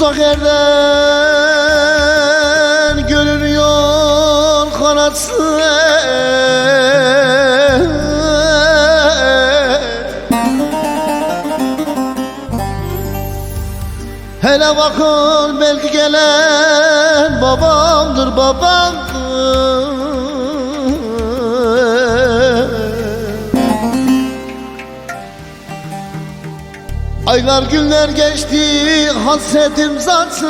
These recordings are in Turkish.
Uzak yerden görünüyor kanatsız. Hele bakın belki gelen babamdır babamdır Aylar günler geçti hasretim zaten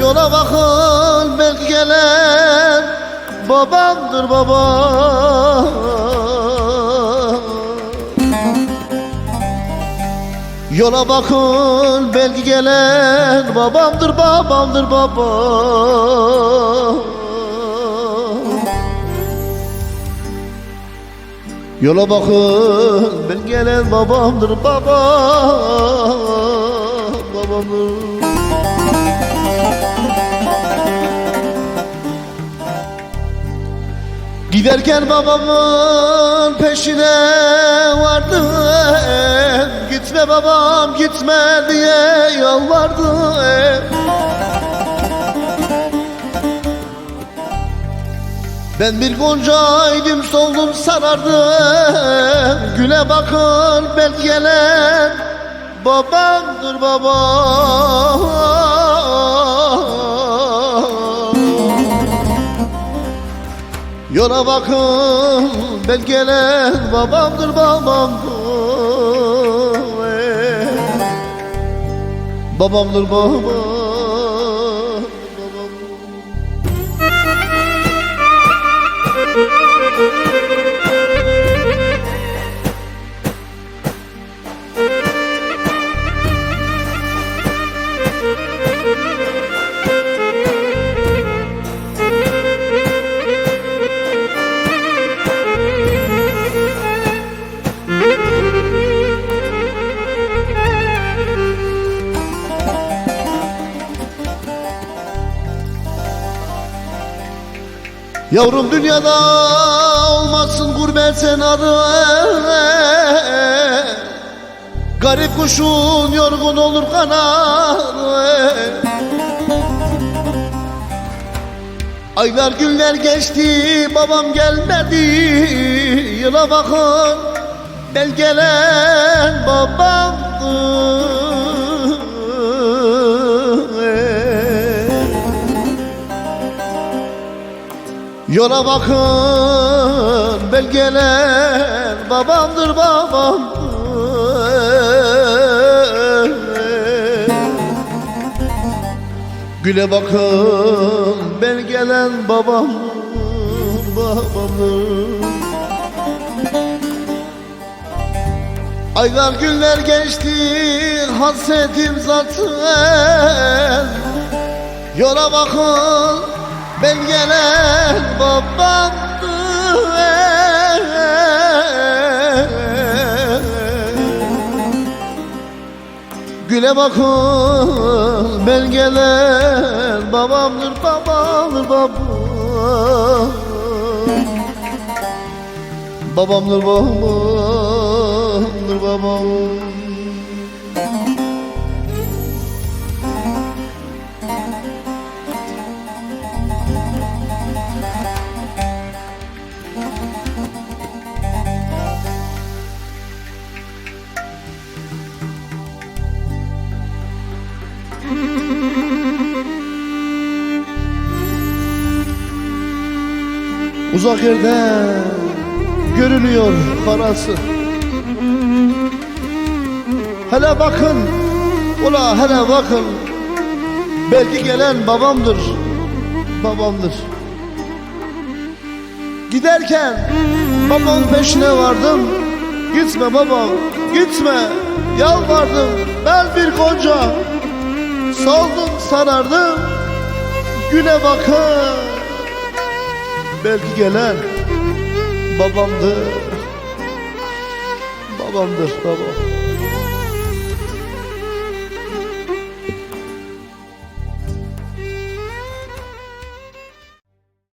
Yola bakın belki gelen babamdır baba. Yola bakın belki gelen babamdır babamdır baba Yola bakın ben gelen babamdır baba babamdır Giderken babamın peşine vardım. Gitme babam gitme diye yalvardım Ben bir goncaydım soldum sarardım. Güle bakın belki gelen babamdır baba. Yola bakın belki gelen babamdır babamdır. Babamdır baba Yavrum dünyada olmasın gurbet sen adı Garip kuşun yorgun olur kanadı Aylar günler geçti babam gelmedi. Yıla bakın bel gelen babamdır Yola bakın bel gelen babamdır babam. Güle bakın bel gelen babam babamdır. Aylar günler geçti hasretim zaten. Yola bakın ben gelen babamdır Güle bakın ben gelen babamdır babamdır babam. Babamdır babamdır babam Uzak yerde görünüyor parası. Hele bakın, ula hele bakın. Belki gelen babamdır, babamdır. Giderken babamın peşine vardım. Gitme babam, gitme. Yalvardım ben bir gonca Saldım sarardım. Güne bakar Belki gelen Babamdır. Babamdır babam